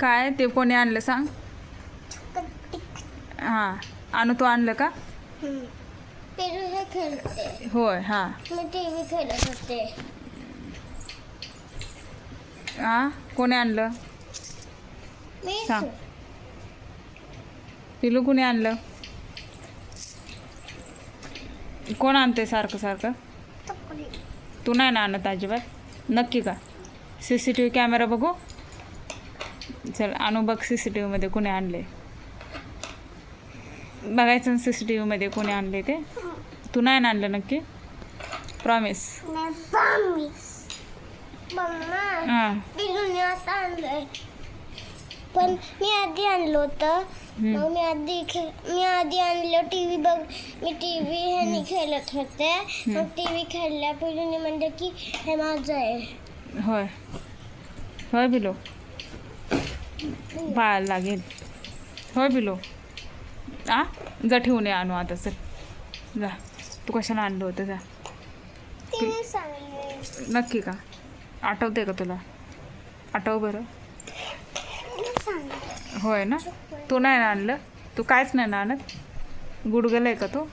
काय ते कोणी आणलं सांग? हां आणू तू आणलं का? पेरू हे खेळते होय हां. मी टी व्ही खेळत होते हां कोणी आणलं? मी सांग. पिलू कुणी आणलं? कोण आणते सारखं सारखं? तू नाही ना आणत अजिबात. नक्की का? C C T V camera बघू? चल आणू बघ सी सी टी व्हीमध्ये कोणी आणले बघायचं सी सी टी व्हीमध्ये कोणी आणले ते. तू नाही आणलं नक्की? प्रॉमिस पण मी आधी आणलं होतं. मग मी आधी खे- मी आधी आणलं टी व्ही बघ मी टी व्ही ह्यानी खेळत होते. मग टी व्ही खेळल्या पिलूने म्हणलं की हे माझं आहे. होय. होय बिलो. बाळाला लागेल. होय बिलो आ? जा ठेवून ये आणू आता चल. जा. तू कशाला आणलं होतं जा. नक्की का? आठवते का तुला? आठव बरं. होय ना? तू नाही ना आणलं? तू कायच नाही ना आणत? गुडगल आहे का तो?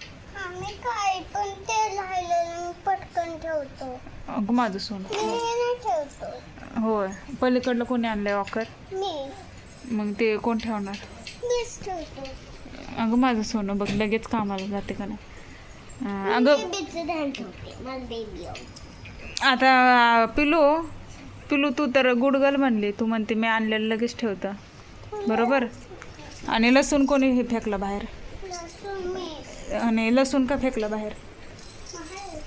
पटकन ठेवतो. अगं माझं सोनं. होय. पलीकडलं कोणी आणलंय ऑकर मी. मग ते कोण ठेवणार? मीच ठेवतो. अगं माझं सोनं बघ लगेच कामाला जाते का नाही? अं, अगं बेबीचं ध्यान ठेवते माझं बेबी आता पिलू पिलू तू तर गुडगल म्हणली तू म्हणते मी आणलेलं लगेच ठेवतं. बरोबर? आणि लसूण कोणी हे फेकलं बाहेर? लसूण मी. आणि लसूण का फेकलं बाहेर? बाहेर.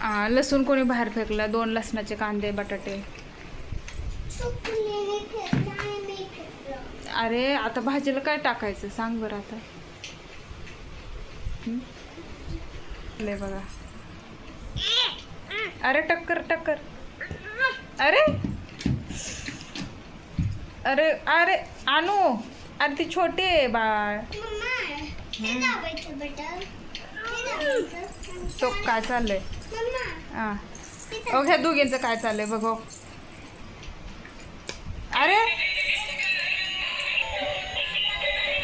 हां? लसूण कोणी बाहेर फेकलं? दोन लसणाचे कांदे बटाटे चुकलेले ठेवलं आणि मी ठेवलं अरे आता भाजीला काय टाकायचं? सांग बरं आता? लय बघा. अरे टक्कर टक्कर. अरे! अरे अरे आणू अरे ती छोटी आहे बाळ. तो काय चाललंय? मम्मा हां. ओ ह्या दोघींचं काय चाललंय बघो. अरे!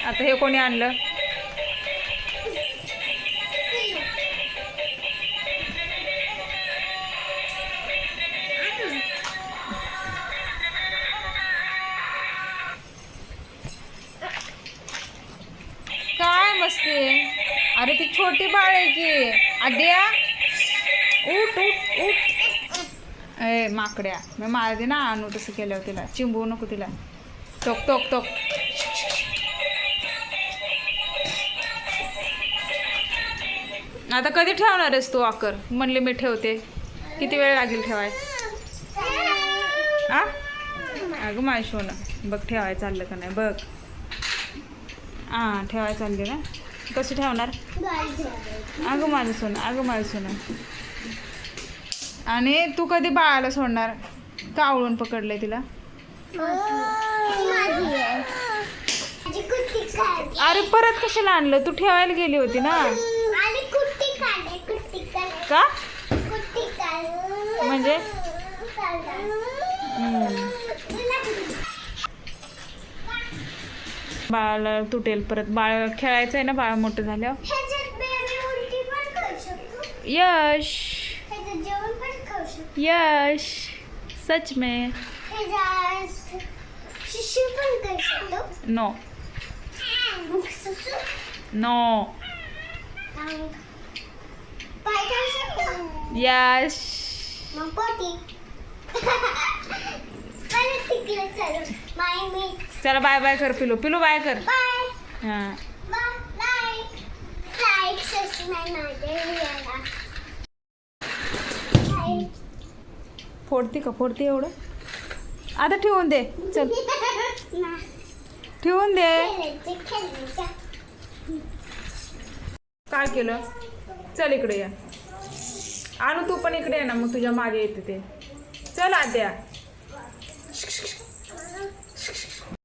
आता हे कोणी आणलं? काय मस्ती? अरे ती छोटी बाळ आहे की. आद्या उठ उठ उठ. ए माकड्या. मी मारते ना आणू तसं केल्यावर तिला. चिंबू नको तिला. टोक टोक टोक. आता कधी ठेवणार आहेस तू आकर म्हणले मी ठेवते. किती वेळ लागेल ठेवाय? आ? अगं माय ना बघ ठेवाय चाललं का नाही? बघ. हां ठेवाय चालले ना? कशी ठेवणार? अगं माझं सोनं. अगं माझं सोनं. आणि तू कधी बाळाला सोडणार? कावळून पकडलंय तिला? अरे परत कशाला आणलं? तू ठेवायला गेली होती ना. का? म्हणजे. बाळाला तुटेल परत. बाळ खेळायचं आहे ना बाळ मोठं शकतो. यश! यश सच में। नो नो यश चलो बाय चला बाय बाय कर पिलू. पिलू बाय कर. हां. लाईक सबस्क्राईब माझ्या फोडते का? फोडते एवढं? आता ठेवून दे. चल. ठेवून दे. काय केलं? चल इकडे या. आणू तू पण इकडे ये ना मग तुझ्या मागे येते ते. चल आद्या.